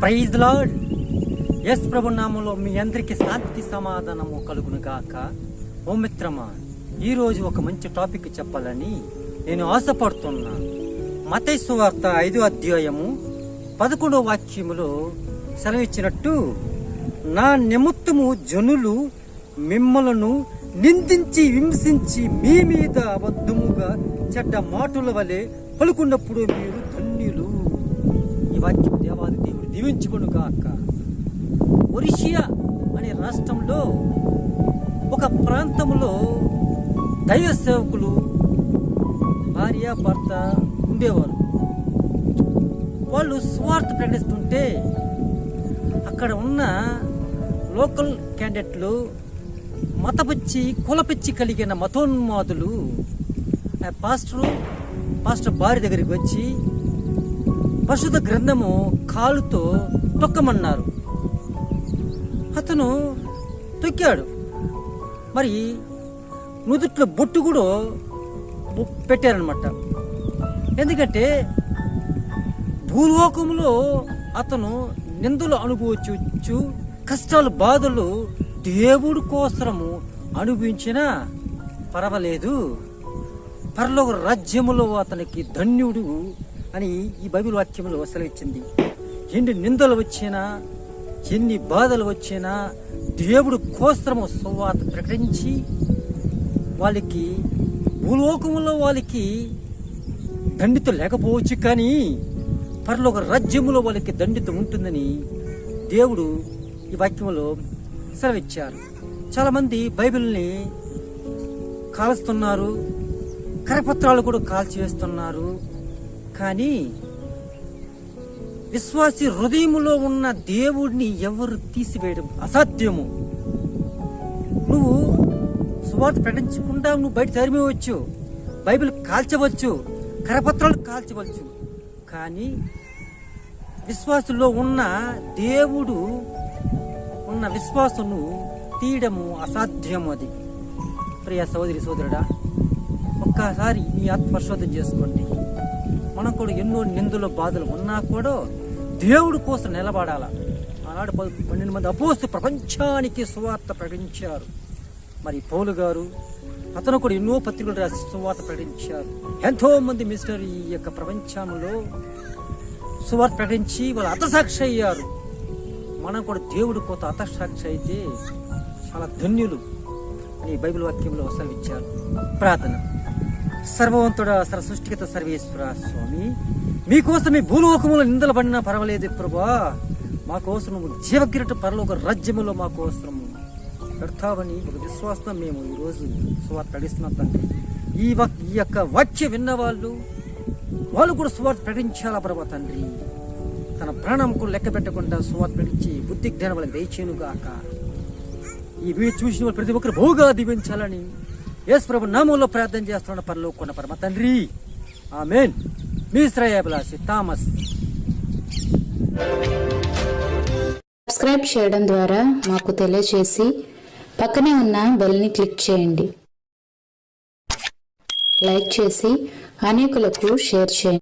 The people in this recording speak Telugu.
ప్రైజ్ లాడ్ ఎస్ ప్రభు నామంలో మీ అందరికీ శాంతి సమాధానము కలుగును గాక. ఓ మిత్రమా ఈరోజు ఒక మంచి టాపిక్ చెప్పాలని నేను ఆశపడుతున్నా. మతైసు వార్త ఐదో అధ్యాయము పదకొండవ వాక్యములో సెలవిచ్చినట్టు నా నిమిత్తము జనులు మిమ్మలను నిందించి హింసించి మీ మీద అబద్ధముగా చెడ్డ మాటల వలె పలుకున్నప్పుడు మీరు ధన్యులు వాక్యం దేవాది దేవుడు దీవించుకొను కాక ఒరిషియా అనే రాష్ట్రంలో ఒక ప్రాంతంలో దైవ సేవకులు భార్య భర్త ఉండేవారు. వాళ్ళు స్వార్థ ప్రకటిస్తుంటే అక్కడ ఉన్న లోకల్ క్యాండిడేట్లు మతపిచ్చి కులపిచ్చి కలిగిన మతోన్మాదులు ఆ పాస్టరు పాస్టర్ భార్య దగ్గరికి వచ్చి పరిశుద్ధ గ్రంథము కాలుతో తొక్కమన్నారు. అతను తొక్కాడు. మరి నుదుట్లో బొట్టు కూడా బొ- పెట్టారనమాట ఎందుకంటే భూలోకంలో అతను నిందలు అనుభవించవచ్చు కష్టాలు బాధలు దేవుడి కోసరము అనుభవించినా పర్వాలేదు. పరలోక రాజ్యములో అతనికి ధన్యుడు అని ఈ బైబిల్ వాక్యంలో సెలవిచ్చింది. ఎన్ని నిందలు వచ్చినా ఎన్ని బాధలు వచ్చినా దేవుడు కోసము సువార్త ప్రకటించి వాళ్ళకి భూలోకములో వాళ్ళకి దండిత లేకపోవచ్చు కానీ పరలోక రాజ్యములో వాళ్ళకి దండిత ఉంటుందని దేవుడు ఈ వాక్యంలో సెలవిచ్చారు. చాలామంది బైబిల్ని కాలుస్తున్నారు కరపత్రాలు కూడా కాల్చివేస్తున్నారు. కానీ విశ్వాసి హృదయములో ఉన్న దేవుడిని ఎవరు తీసివేయడం అసాధ్యము? నువ్వు సువార్త ప్రకటించకుండా నువ్వు బయట తరిమివచ్చు బైబిల్ కాల్చవచ్చు కరపత్రాలు కాల్చవచ్చు. కానీ విశ్వాసులో ఉన్న దేవుడు ఉన్న విశ్వాసను తీయడము అసాధ్యము అది. ప్రియ సోదరి సోదరుడా ఒక్కసారి మీ ఆత్మపరిశోధన చేసుకోండి. మనం కూడా ఎన్నో నిందుల బాధలు ఉన్నా కూడా దేవుడి కోసం నిలబడాల. ఆనాడు పన్నెండు మంది అపోస్తు ప్రపంచానికి సువార్త ప్రకటించారు. మరి పౌలు గారు అతను కూడా ఎన్నో పత్రికలు రాసి సువార్త ప్రకటించారు. ఎంతో మంది మిస్టర్ ఈ యొక్క ప్రపంచంలో సువార్త ప్రకటించి వాళ్ళు అతసాక్షి అయ్యారు మనం కూడా దేవుడి కోత అతసాక్షి అయితే చాలా ధన్యులు అని బైబిల్ వాక్యంలో సెలవిచ్చారు ప్రార్థన. సర్వవంతుడ సర్వ సర్వేశ్వర స్వామి. మీకోసం మీ భూలోకములో నిందలు పడినా పర్వాలేదు ప్రభా మా కోసం నువ్వు జీవకిరట పరలోక రాజ్యములో మా కోసం పెడతావని ఒక విశ్వాసం మేము ఈరోజు సువార్త ప్రకటిస్తున్నాం తండ్రి. ఈ వక్ ఈ యొక్క వాక్య విన్న వాళ్ళు వాళ్ళు కూడా సువార్త ప్రకటించాలా ప్రభా తండ్రి? తన ప్రాణం కూడా లెక్క పెట్టకుండా సువార్త ప్రకటించి బుద్ధి జ్ఞానం వాళ్ళకి దయచేనుగాక ఈ వీడియో చూసిన వాళ్ళు ప్రతి ఒక్కరు బహుగా దీవించాలని యేసు ప్రభు నామంలో ప్రార్థన చేస్తున్న పరలో కొన్న పరమ తండ్రి. ఆమెన్. మీ శ్రేయాభిలాషి థామస్. సబ్స్క్రైబ్ చేయడం ద్వారా మాకు తెలియజేసి పక్కనే ఉన్న బెల్ని క్లిక్ చేయండి. లైక్ చేసి అనేకులకు షేర్ చేయండి.